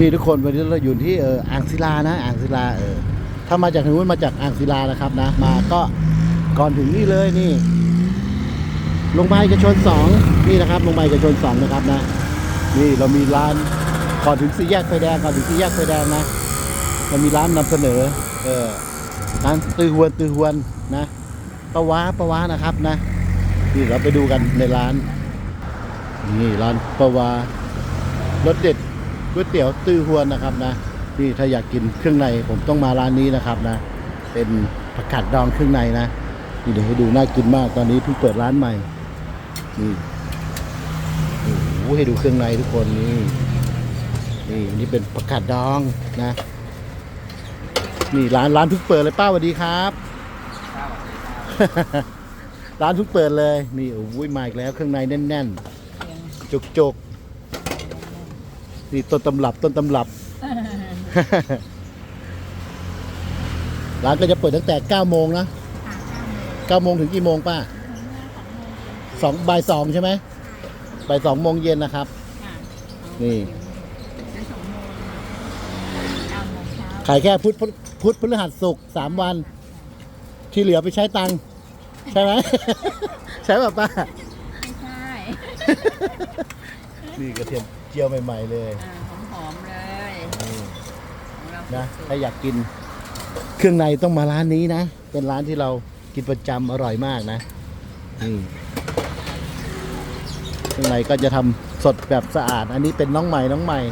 นี่ทุกคนวันนี้เราอยู่ที่เอออ่างศิลานะ อ่างศิลาเออถ้ามาจากทางนู้นมาจากอ่างศิลานะครับนะ มาก็ก่อนถึงนี่เลยนี่โรงพยาบาลเอกชนสองนี่นะครับโรงพยาบาลเอกชนสองนะครับนะ นี่เรามีร้านก่อนถึงสี่แยกไฟแดงก่อนถึงสี่แยกไฟแดงนะเรามีร้านนำเสนอ เออร้านตือหวนตือหวนนะปะว้าปะว้านะครับนะนี่เราไปดูกันในร้าน นี่ร้านปะวารสเด็ด ก๋วยเตี๋ยวตื้อหวนนะครับนะนี่ถ้าอยากกินเครื่องในผมต้องมาร้านนี้นะครับนะ เป็นผักกาดดองเครื่องในนะนี่เดี๋ยวให้ดูน่ากินมากตอนนี้เพิ่งเปิดร้านใหม่นี่โอ้โหให้ดูเครื่องในทุกคนนี่นี่นี่เป็นผักกาดดองนะ นี่ร้านร้านเพิ่งเปิดเลยป้าสวัสดีครับร้านเพิ่งเปิดเลยนี่โอ้ยมาอีกแล้วเครื่องในแน่นๆจุกจุกๆ นี่ต้นตำรับต้นตำรับ ร้านก็จะเปิดตั้งแต่9โมงนะ9โมงถึงกี่โมงป้าสองบ่ายสองใช่ไหมบ่ายสองโมงเย็นนะครับ นี่ขายแค่พุธพุธพุธพฤหัสศุกร์สามวัน ที่เหลือไปใช้ตังค์ใช่ไหม ใช่ป่ะป้า ไม่ใช่ นี่กระเทียม เจียวใหม่ๆเลยอ่าหอมๆเลยนี่ของเรานะสุดถ้าอยากกิน เครื่องในต้องมาร้านนี้นะ เป็นร้านที่เรากินประจำอร่อยมากนะนี่เครื่องในก็จะทำสดแบบสะอาด อันนี้เป็นน้องใหม่น้องใหม่ๆ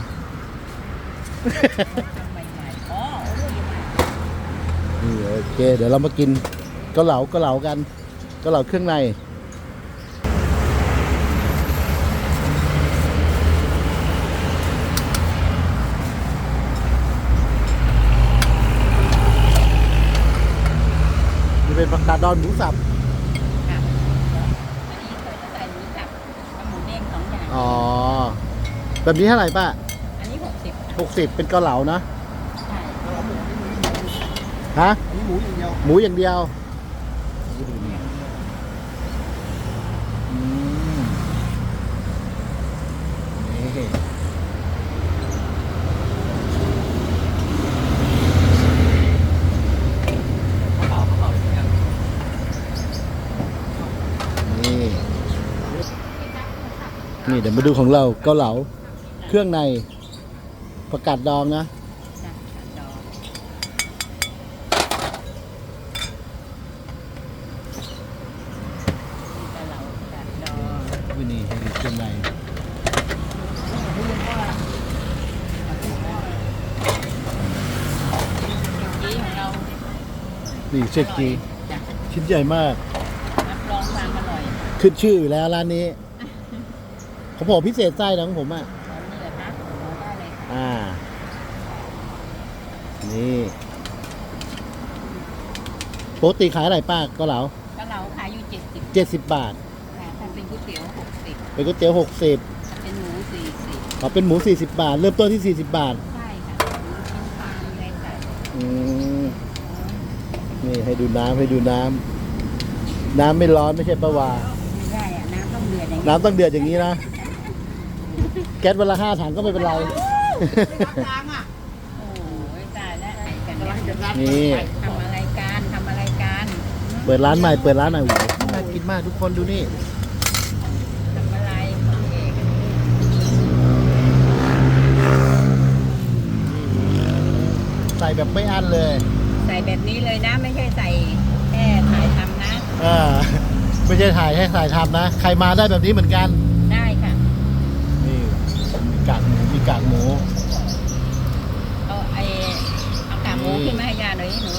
ทำใหม่ๆอ๋อโอ้ยใหม่นี่โอเค เดี๋ยวเรามากินเกาเหลาเกาเหลากันเกาเหลาเครื่องใน เป็นผักกาดดอนหมูสับ ค่ะอันนี้เคยจะใส่หมูสับกับหมูเด้งสองอย่าง อ๋อ แบบนี้เท่าไหร่ป้าอันนี้หกสิบหกสิบเป็นเกาเหลานะ ใช่ฮะ นี่หมูอย่างเดียวหมูอย่างเดียวอืมนี่นี่ นี่ เดี๋ยวมาดูของเราเกาเหลาเครื่องในประกาศดองนะจ้ะกัดดองนี่กะเหลากัดดองวินี่เครื่องในกี้ของเรานี่เช็คจีจ้ะชิ้นใหญ่มากรับรองความอร่อย ขึ้นชื่ออยู่แล้วร้านนี้ ของผมพิเศษไส้นะของผมอะตอนนี้เหรอคะเอาได้เลยค่ะอ่า นี่ปกติขายอะไรป้าเก็เหลากะเหลาขายอยู่เจ็ดสิบเจ็ดสิบบาทค่ะถ้าเป็นก๋วยเตี๋ยวหกสิบเป็นก๋วยเตี๋ยวหกสิบเป็นหมูสี่สิบขอเป็นหมูสี่สิบบาท เริ่มต้นที่สี่สิบบาท ใช่ค่ะหมูชิ้นปลาอะไรใส่อืม นี่ให้ดูน้ำให้ดูน้ำน้ำไม่ร้อนไม่ใช่ประวาไม่ได้อะน้ำต้องเดือดอย่างนี้น้ำต้องเดือดอย่างนี้นะ แก๊สวันละห้าถังก็ไม่เป็นไรโอ้ยตายแล้วไอ้กันเนี่ยนี่ ทำอะไรกันทำอะไรกันเปิดร้านใหม่เปิดร้านใหม่โอ้โหน่ากินมากทุกคนดูนี่ทำอะไรคุณเอกใส่แบบไม่อั้นเลยใส่แบบนี้เลยนะ ไม่ใช่ใส่แค่ถ่ายทำนะอ่าไม่ใช่ถ่ายให้ถ่ายทำนะ ใครมาได้แบบนี้เหมือนกันได้ค่ะนี่มี กากหมูมีกากหมูเอาไอ้เอากากหมูขึ้นมาให้ยาหน่อยหนู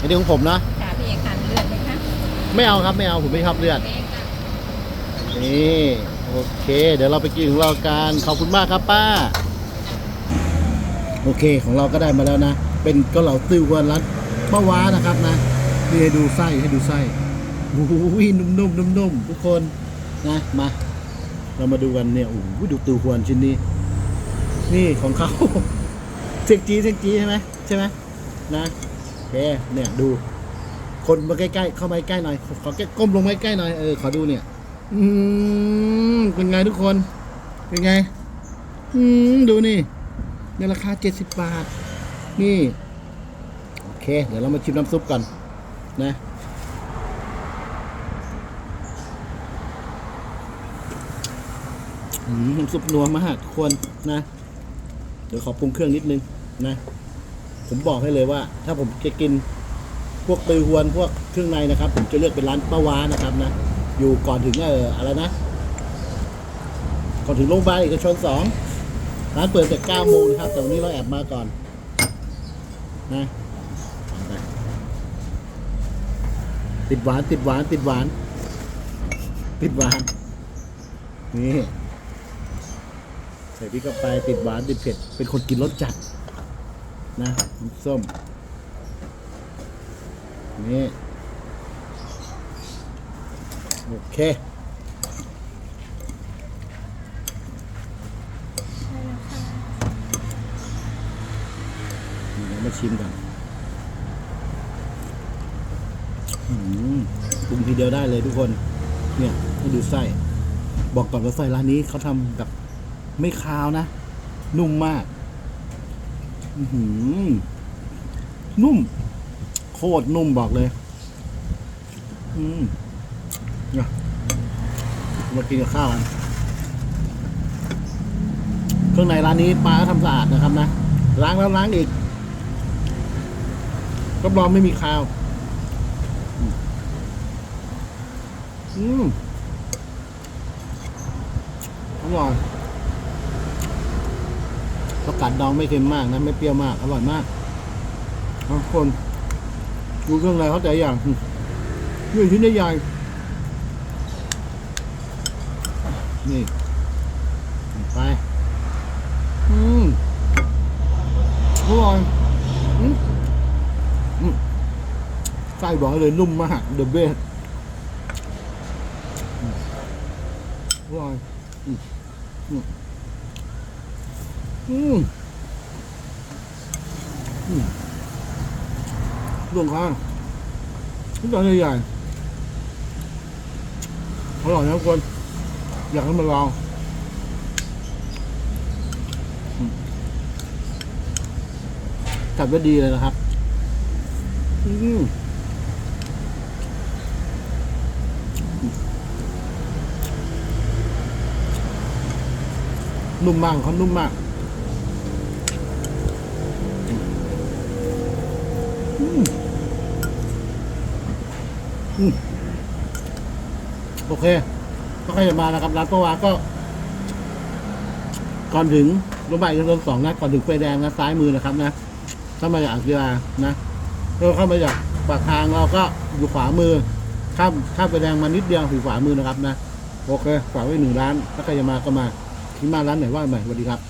อันนี้ของผมนะจ่าพี่เอกทานเลือดไหมคะไม่เอาครับไม่เอาผมไม่ชอบเลือด เอกค่ะนี่โอเค เดี๋ยวเราไปกินของเรากันขอบคุณมากครับป้า โอเคของเราก็ได้มาแล้วนะ เป็นเกาเหลาตื้อวันรัดป้าว้านะครับนะนี่ให้ดูไส้ให้ดูไส้โอ้โหนุ่มๆนุ่มๆทุกคนนะมา เรามาดูกันเนี่ยโอ้โหดูตือหวนชิ้นนี้ นี่ของเขาเซ็กจีเซ็กจีใช่ไหมใช่ไหมนะโอเคเนี่ยดู คนมาใกล้ๆเข้ามาใกล้หน่อยขอแก้ก้มลงมาใกล้หน่อยเออขอดูเนี่ย อืมเป็นไงทุกคนเป็นไง อืมดูนี่ในราคา70บาท นี่ โอเค เดี๋ยวเรามาชิมน้ำซุปก่อนนะ อืม น้ำซุปนัวมากทุกคนนะ เดี๋ยวขอปรุงเครื่องนิดนึงนะ ผมบอกให้เลยว่า ถ้าผมจะกินพวกตือหวนพวกเครื่องในนะครับ ผมจะเลือกเป็นร้านป้าวานะครับนะ อยู่ก่อนถึงเอออะไรนะ ก่อนถึงโรงพยาบาลเอกชนสองร้านเปิดแต่เก้าโมงนะครับแต่วันนี้เราแอบมาก่อน นะติดหวานติดหวานติดหวาน ติดหวาน นี่ ส่พริกเข้าไปติดหวานติดเผ็ด เป็นคนกินรสจัด นะน้ำส้ม นี่ โอเคเดี๋ยวมาชิมก่อนอืมปรุงทีเดียวได้เลยทุกคน เนี่ยให้ดูไส้ บอกก่อนว่าไส้ร้านนี้เขาทำแบบ ไม่คาวนะ นุ่มมากหืนุ่ม โคตรนุ่มบอกเลย อืมเนี่ยมากินกับข้าวกันเครื่องในร้านนี้ปลาก็ทำสะอาดนะครับนะ ล้างแล้วล้างอีกรับรองไม่มีคาว อืมอืมอร่อย ประกาศดองไม่เค็มมากนะไม่เปรี้ยวมาก อร่อยมากทุกคนดูเครื่องในเขาแต่อย่างอืมนี่ชิ้นใหญ่ๆนี่ไป อืมอร่อยอืมอืมไส้บอกเลยนุ่มมากเดอะเบสอร่อยอืม อืมอืมอืมรวงข้างทุกอย่างใหญ่ๆอร่อยนะทุกคน อยากให้มาลองจัดไว้ดีเลยนะครับ อืมนุ่มมากเขานุ่มมาก อืมอืม โอเค ก็ใครจะมานะครับ ร้านประวาก็ ก่อนถึงโรงพยาบาลเอกชนสองนะ ก่อนถึงไฟแดงนะ ซ้ายมือนะครับ นะ ถ้ามาจากอ่างศิลานะถ้าเข้ามาจากปากทางเราก็อยู่ขวามือ ข้ามข้ามไฟแดงมานิดเดียวอยู่ขวามือนะครับ นะ โอเค ฝากไว้หนึ่งร้าน ถ้าใครจะมาก็มาที่มาร้านไหนว่าใหม่สวัสดีครับ